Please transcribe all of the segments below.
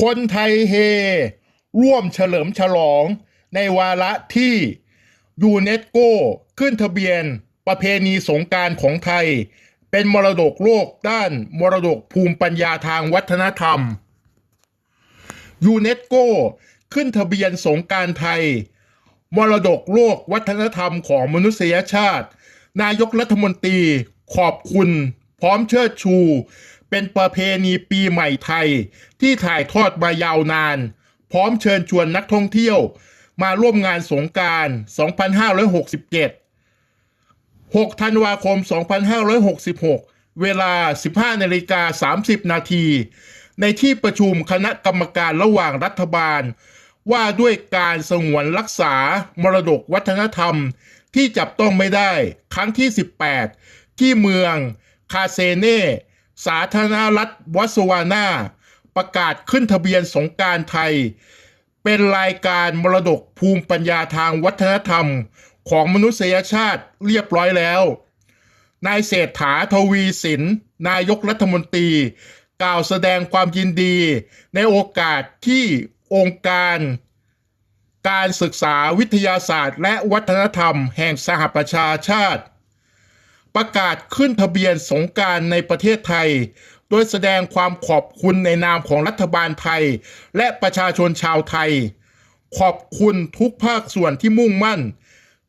คนไทยเฮ ร่วมเฉลิมฉลองในวาระที่ยูเนสโกขึ้นทะเบียนประเพณีสงการของไทย เป็นมรดกโลกด้านมรดกภูมิปัญญาทางวัฒนธรรมยูเนสโกขึ้นทะเบียนสงการไทย มรดกโลกวัฒนธรรมของมนุษยชาติ นายกรัฐมนตรีขอบคุณ พร้อมเชิดชู เป็นประเพณีปีใหม่ไทย ที่ถ่ายทอดมายาวนาน พร้อมเชิญชวนนักท่องเที่ยว มาร่วมงานสงกราร 2567 6 ธันวาคม 2566 เวลา 15นาฬิกา30 นาที ในที่ประชุมคณะกรรมการระหว่างรัฐบาล ว่าด้วยการสงวนรักษามรดกวัฒนธรรมที่จับต้องไม่ได้ครั้งที่ 18 ที่เมือง คาเซเน่ สาธารณรัฐวอตสวานาประกาศขึ้นทะเบียนสงการไทย เป็นรายการมรดกภูมิปัญญาทางวัฒนธรรมของมนุษยชาติเรียบร้อยแล้ว นายเศรษฐาทวีสิน นายกรัฐมนตรี กล่าวแสดงความยินดี ในโอกาสที่องค์การ การศึกษาวิทยาศาสตร์ และวัฒนธรรมแห่งสหประชาชาติ ประกาศขึ้นทะเบียนสงการในประเทศไทย โดยแสดงความขอบคุณในนามของรัฐบาลไทย และประชาชนชาวไทย ขอบคุณทุกภาคส่วนที่มุ่งมั่น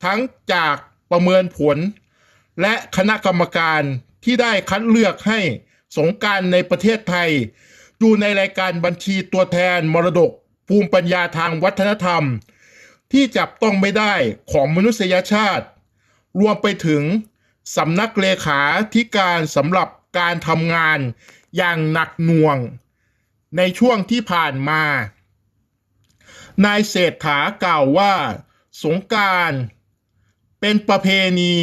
ทั้งจากประเมินผล และคณะกรรมการที่ได้คัดเลือกให้สงการในประเทศไทย อยู่ในรายการบัญชีตัวแทนมรดกภูมิปัญญาทางวัฒนธรรม ที่จับต้องไม่ได้ของมนุษยชาติ รวมไปถึง สำนักเลขาธิการสำหรับการทำงานอย่างหนักหน่วง ในช่วงที่ผ่านมา นายเศรษฐากล่าวว่า สงการเป็นประเพณี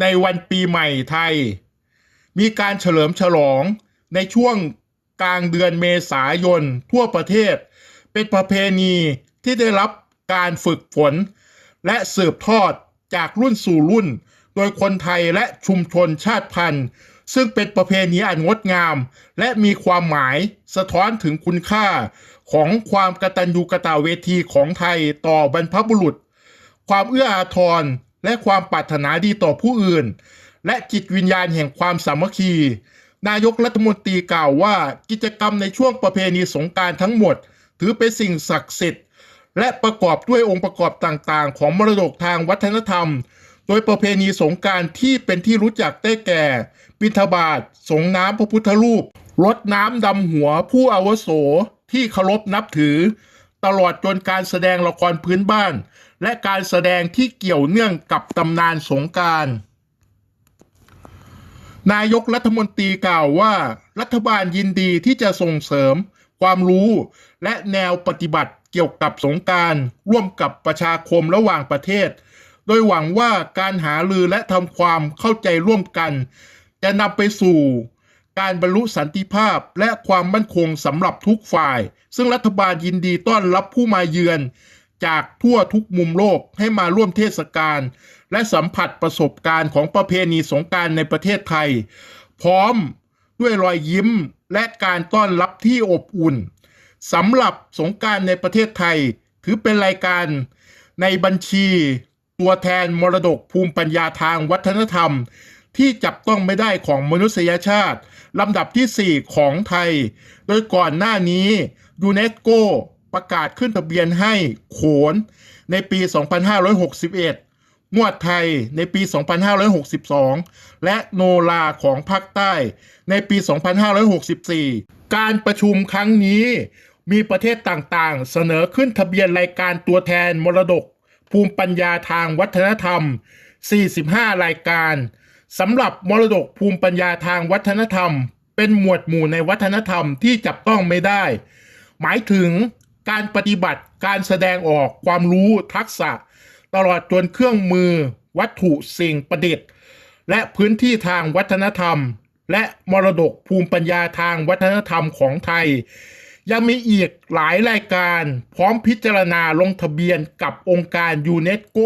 ในวันปีใหม่ไทย มีการเฉลิมฉลองในช่วงกลางเดือนเมษายนทั่วประเทศ เป็นประเพณีที่ได้รับการฝึกฝน และสืบทอดจากรุ่นสู่รุ่น โดยคนไทยและชุมชนชาติพันธุ์ ซึ่งเป็นประเพณีอันงดงาม และมีความหมายสะท้อนถึงคุณค่า ของความกตัญญูกตเวทีของไทยต่อบรรพบุรุษ ความเอื้ออาทรและความปรารถนาดีต่อผู้อื่น และจิตวิญญาณแห่งความสามัคคี นายกรัฐมนตรีกล่าวว่ากิจกรรมในช่วงประเพณีสงกรารทั้งหมด ถือเป็นสิ่งศักดิ์สิทธิ์และประกอบด้วยองค์ประกอบต่างๆ ของมรดกทางวัฒนธรรม โดยประเพณีสงการที่เป็นที่รู้จักได้แก่ บิณฑบาตสงน้ำพระพุทธรูปรดน้ำดำหัวผู้อาวุโสที่เคารพนับถือ ตลอดจนการแสดงละครพื้นบ้าน และการแสดงที่เกี่ยวเนื่องกับตำนานสงการนายกรัฐมนตรีกล่าวว่า รัฐบาลยินดีที่จะส่งเสริม ความรู้และแนวปฏิบัติเกี่ยวกับสงการร่วมกับประชาคมระหว่างประเทศ โดยหวังว่าการหารือและทำความเข้าใจร่วมกัน จะนำไปสู่การบรรลุสันติภาพและความมั่นคงสำหรับทุกฝ่าย ซึ่งรัฐบาลยินดีต้อนรับผู้มาเยือน จากทั่วทุกมุมโลกให้มาร่วมเทศกาลและสัมผัสประสบการณ์ของประเพณีสงการในประเทศไทย พร้อมด้วยรอยยิ้มและการต้อนรับที่อบอุ่นสำหรับสงการในประเทศไทย ถือเป็นรายการในบัญชี ตัวแทนมรดกภูมิปัญญาทางวัฒนธรรม ที่จับต้องไม่ได้ของมนุษยชาติลำดับที่ 4 ของไทย โดยก่อนหน้านี้ยูเนสโกประกาศขึ้นทะเบียนให้โขนในปี 2561งวดไทยในปี 2562 และโนลาของภาคใต้ในปี 2564 การประชุมครั้งนี้มีประเทศต่างๆ เสนอขึ้นทะเบียนรายการตัวแทนมรดก ภูมิปัญญาทางวัฒนธรรม 45 รายการสำหรับมรดกภูมิปัญญาทางวัฒนธรรม เป็นหมวดหมู่ในวัฒนธรรมที่จับต้องไม่ได้ หมายถึงการปฏิบัติการแสดงออกความรู้ทักษะ ตลอดจนเครื่องมือ วัตถุสิ่งประดิษฐ์ และพื้นที่ทางวัฒนธรรม และมรดกภูมิปัญญาทางวัฒนธรรมของไทย ยังมีอีกหลายรายการพร้อมพิจารณาลงทะเบียนกับองค์การยูเนสโก